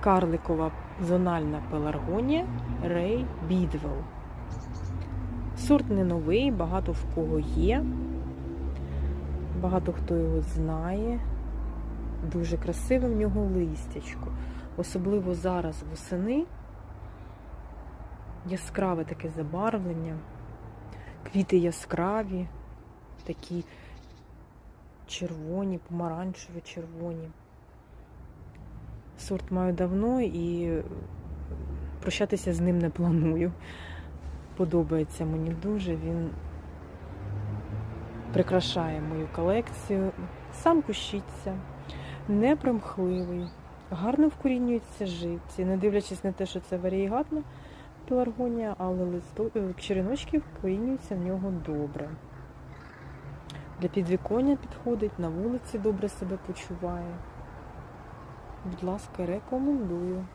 карликова зональна пеларгонія Рей Бідвел. Сорт не новий, багато в кого є. Багато хто його знає. Дуже красиве в нього листячко. Особливо зараз восени. Яскраве таке забарвлення. Квіти яскраві, такі червоні, помаранчеві, червоні. Сорт маю давно і прощатися з ним не планую. Подобається мені дуже. Він прикрашає мою колекцію. Сам кущиться, непримхливий, гарно вкорінюється живці, не дивлячись на те, що це варієгатна пеларгонія, але листо... е, череночки вкорінюються в нього добре. Для підвіконня підходить, на вулиці добре себе почуває. Будь ласка, рекомендую.